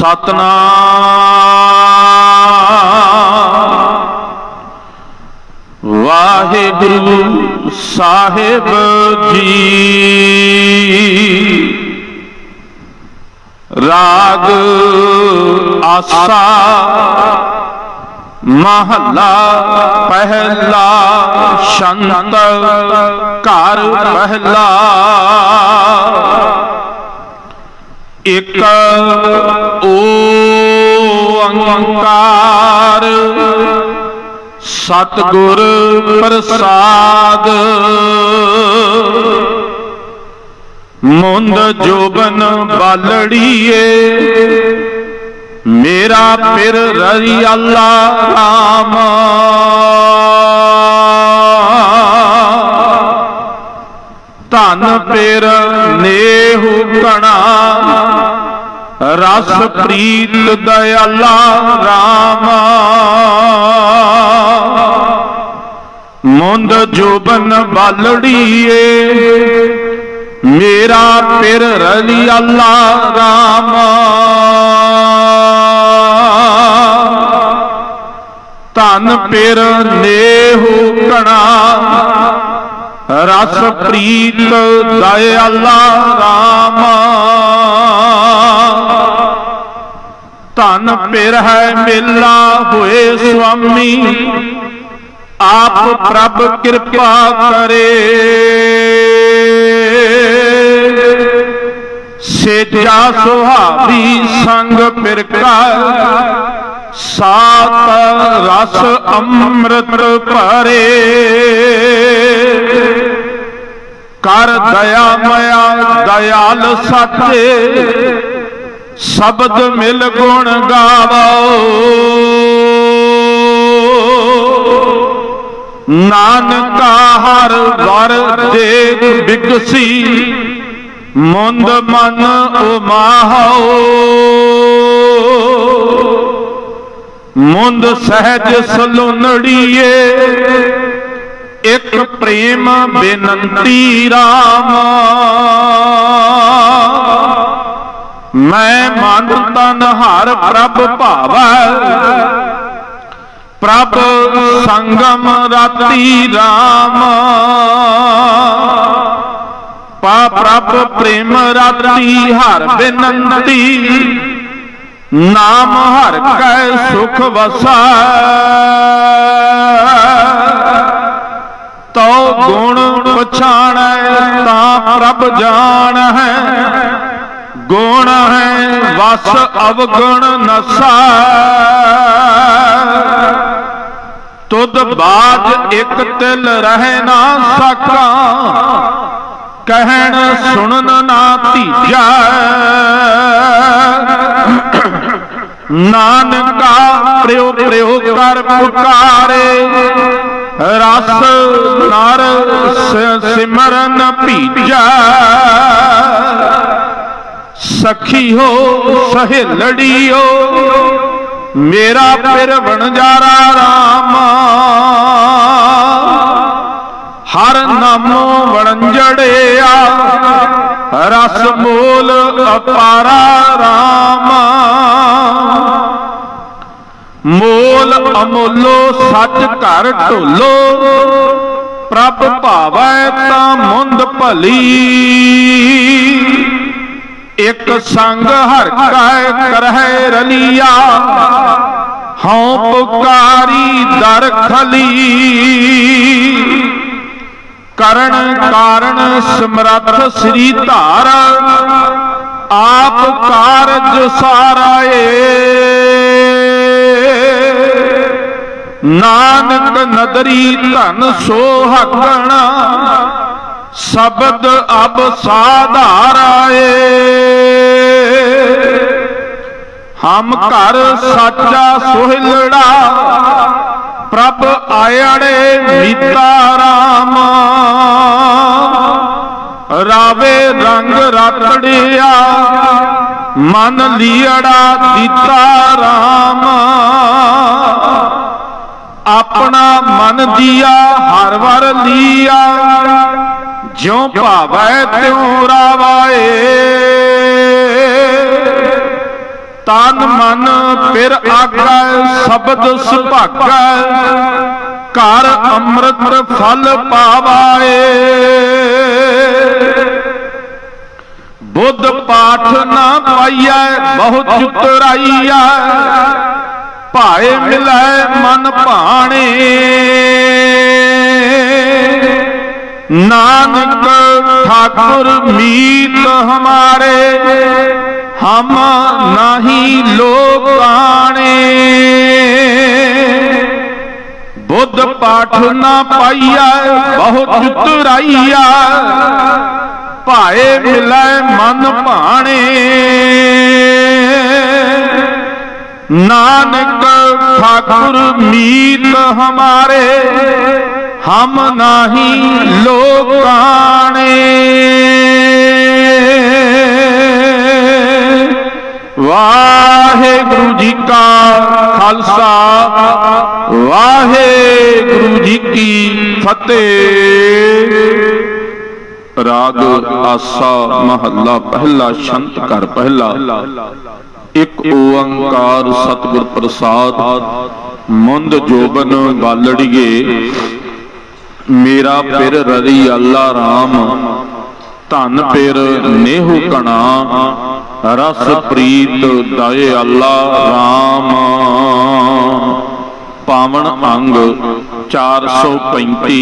ਸਤਨਾਮ। ਵਾਹਿਗੁਰੂ ਸਾਹਿਬ ਜੀ। ਰਾਗ ਆਸਾ ਮਹੱਲਾ ਪਹਿਲਾ ਸ਼ੰਤ ਘਰ ਪਹਿਲਾ। ਇਕ ਓੰਕਾਰ ਸਤਿਗੁਰ ਪ੍ਰਸਾਦ। ਮੁੰਦ ਜੋਬਨ ਬਾਲੜੀਏ ਮੇਰਾ ਪਿਰ ਰਰੀ ਅੱਲਾ ਰਾਮ। ਧਨ ਪਿਰ ਨੇਹੁ ਕਣਾ ਰਸ ਪ੍ਰੀਤ ਦਇਆਲਾ ਰਾਮਾ। ਮੁੰਦ ਜੋਬਨ ਬਾਲੜੀਏ, ਮੇਰਾ ਪਿਰ ਰਲੀ ਅੱਲਾ ਰਾਮਾ। ਧਨ ਪਿਰ ਨੇਹੁ ਕਣਾ ਰਸ ਪ੍ਰੀਤ ਦਇਆਲਾ ਰਾਮ। ਧਨ ਪਿਰ ਹੈ ਮੇਲਾ ਹੋਏ ਸੁਆਮੀ, ਆਪ ਪ੍ਰਭ ਕਿਰਪਾ ਕਰੇ। ਸੇਜਾ ਸੁਹਾਵੀ ਸੰਗ ਪਿਰਕਾ ਸਾਤ ਰਸ ਅੰਮ੍ਰਿਤ ਭਰੇ। ਕਰ ਦਇਆ ਮਇਆ ਦਇਆਲ ਸਾਚੇ। ਸ਼ਬਦ ਮਿਲ ਗੁਣ ਗਾਵੋ। ਨਾਨਕਾ ਹਰ ਵਰ ਦੇਖ ਬਿਗਸੀ ਮੁੰਦ ਮਨ ਉਮਾਹੋ। ਮੁੰਦ ਸਹਿਜ ਸਲੁਨੜੀਏ ਪ੍ਰੇਮ ਬੇਨੰਤੀ RAM ਮੈਂ ਮਨ ਤਨ ਹਰ ਪ੍ਰਭ ਭਾਵੈ। ਪ੍ਰਭ ਸੰਗਮ ਰਾਤੀ RAM ਪਾ ਪ੍ਰਭ ਪ੍ਰੇਮ ਰਾਤੀ ਹਰ ਬੇਨੰਤੀ। ਨਾਮ ਹਰ ਕੈ ਸੁਖ ਵਸੈ। ਤੋ ਗੁਣ ਪਛਾਣੈ ਤਾਂ ਪ੍ਰਭ ਜਾਣ। ਹੈ ਗੁਣ ਹੈ ਵਸ ਅਵਗੁਣ ਨਸੈ। ਤੁਧ ਬਾਜ ਇੱਕ ਤਿਲ ਰਹਿ ਨਾ ਸਕਾ। ਕਹਿਣ ਸੁਣਨ ਨਾ ਧੀਜਾ। ਨਾਨਕਾ ਪ੍ਰਯੋ ਪ੍ਰਯੋ ਕਰ ਪੁਕਾਰੇ। ਰਸ ਨਰ ਸਿਮਰਨ ਭੀਜਾ। ਸਖੀ ਹੋ, ਸਹੇਲੜੀਓ, ਮੇਰਾ ਪਿਰ ਬਣਜਾਰਾ ਰਾਮ। ਹਰ ਨਾਮੋ ਵਣਜੜਿਆ, ਰਸ ਮੂਲ ਅਪਾਰਾ RAM ਮੋਲ ਅਮੋਲੋ, ਸੱਚ ਘਰ ਢੋਲੋ। ਪ੍ਰਭ ਭਾਵੈ ਤਾਂ ਮੁੰਦ ਭਲੀ। ਇਕ ਸੰਗ ਹਰ ਕੈ ਕਰਹਿ ਰਲੀਆ। ਹਉ ਪੁਕਾਰੀ ਦਰ ਖਲੀ। ਕਰਨ ਕਾਰਨ ਸਮਰੱਥ ਸ੍ਰੀ ਧਾਰ। ਆਪ ਕਾਰਜ ਸਾਰਾਏ। ਨਾਨਕ ਨਦਰੀ ਧਨ ਸੋਹਕਣਾ ਸ਼ਬਦ ਅਬ ਸਾਧਾਰਾਏ। ਹਮ ਘਰ ਸਾਚਾ ਸੁਹਿਲੜਾ, ਪ੍ਰਭ ਆਇੜੇ ਮੀਤਾ ਰਾਮ। ਰਾਵੇ ਰੰਗ ਰਤੜਿਆ, ਮਨ ਲੀੜਾ ਦਿੱਤਾ ਰਾਮ। ਮਨ ਹਰ ਵਰ ਲੀਆ। ਜਿਉ ਭਾਵੈ ਤਿਉ ਰਾਵਾਏ। ਤਨ ਮਨ ਫਿਰ ਆਗੈ ਸ਼ਬਦ ਸੁਭਾਗੈ। ਘਰ ਅੰਮ੍ਰਿਤ ਫਲ ਪਾਵਾਏ। ਬੁੱਧ ਪਾਠ ਨਾ ਪਾਈਐ, ਬਹੁਤ ਚੁਤਰਾਈਐ ਭਾਏ ਮਿਲੈ ਮਨ ਭਾਣੇ। ਨਾਨਕ ਠਾਕੁਰ ਮੀਤ ਹਮਾਰੇ ਹਮ ਨਹੀਂ ਲੋਕਾਣੇ ਬੁੱਧ ਪਾਠ ਨਾ ਪਾਈਐ ਬਹੁਤ ਚੁਤਰਾਈਐ ਭਾਏ ਮਿਲੈ ਮਨ ਭਾਣੇ। ਨਾਨਕ ਠਾਕੁਰ ਮੀਤ ਹਮਾਰੇ, ਹਮ ਨਾਹੀ ਲੋਕਾਣੇ ਵਾਹਿਗੁਰੂ ਜੀ ਕਾ ਖਾਲਸਾ, ਵਾਹਿਗੁਰੂ ਜੀ ਕੀ ਫਤਿਹ। ਰਾਗ ਆਸਾ ਮਹੱਲਾ, ਪਹਿਲਾ ਸ਼ੰਤ ਕਰ ਪਹਿਲਾ। ਇੱਕ ਓੰਕਾਰ ਸਤਿਗੁਰ ਪ੍ਰਸਾਦ, ਮੁੰਦ ਜੋਬਨ ਗਾਲੜੀਏ ਮੇਰਾ ਪਿਰ ਰਰੀ ਅੱਲਾ RAM ਧਨ ਪਿਰ ਨੇਹੁ ਕਣਾ, ਰਸ ਪ੍ਰੀਤ ਦਾਏ ਅੱਲਾ RAM ਪਾਵਨ ਅੰਗ 435